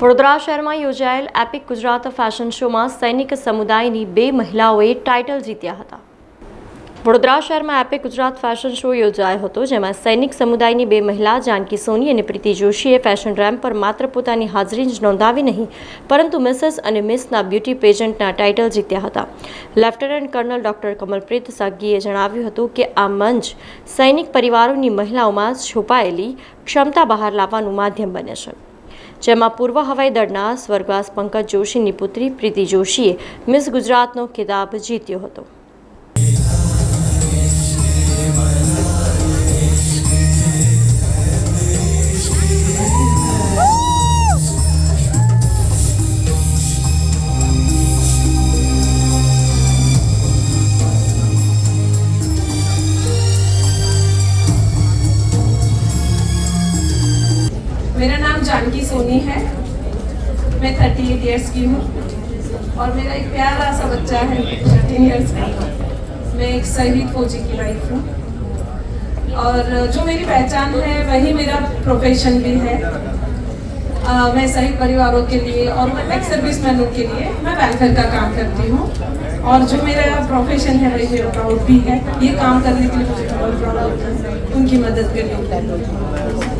વડોદરા શહેરમાં યોજાયેલ EPIC Gujarat fashion શોમાં સૈનિક સમુદાયની બે મહિલાઓએ ટાઇટલ જીત્યા હતા. વડોદરા શહેરમાં એપિક ગુજરાત ફેશન શો યોજાયો હતો, જેમાં સૈનિક સમુદાયની બે મહિલા જાનકી સોની અને પ્રીતિ જોશીએ ફેશન રેમ્પ પર માત્ર પોતાની હાજરી જ નોંધાવી નહીં, પરંતુ મિસેસ અને મિસના બ્યુટી પેજન્ટના ટાઇટલ જીત્યા હતા. લેફ્ટનન્ટ કર્નલ ડોક્ટર કમલપ્રીત સાગીએ જણાવ્યું હતું કે આ મંચ સૈનિક પરિવારોની મહિલાઓમાં છુપાયેલી ક્ષમતા બહાર લાવવાનું માધ્યમ બને છે. જેમાં પૂર્વ હવાઈ દળના સ્વર્ગવાસ પંકજ જોશીની પુત્રી પ્રીતિ જોશીએ મિસ ગુજરાતનો ખિતાબ જીત્યો હતો मेरा नाम जानकी सोनी है। मैं थर्टी एट ईयर्स की हूँ और मेरा एक प्यारा सा बच्चा है थर्टीन ईयर्स का। मैं एक शहीद फौजी की वाइफ हूँ। और जो मेरी पहचान है वही मेरा प्रोफेशन भी है। अ, मैं शहीद परिवारों के लिए और मैं एक्स सर्विस मैनों के लिए मैं वेलफेयर का काम करती हूँ। और जो मेरा प्रोफेशन है वही मेरा प्राउड भी है। ये काम करने के लिए मुझे बहुत प्राउड होता है। उनकी मदद करने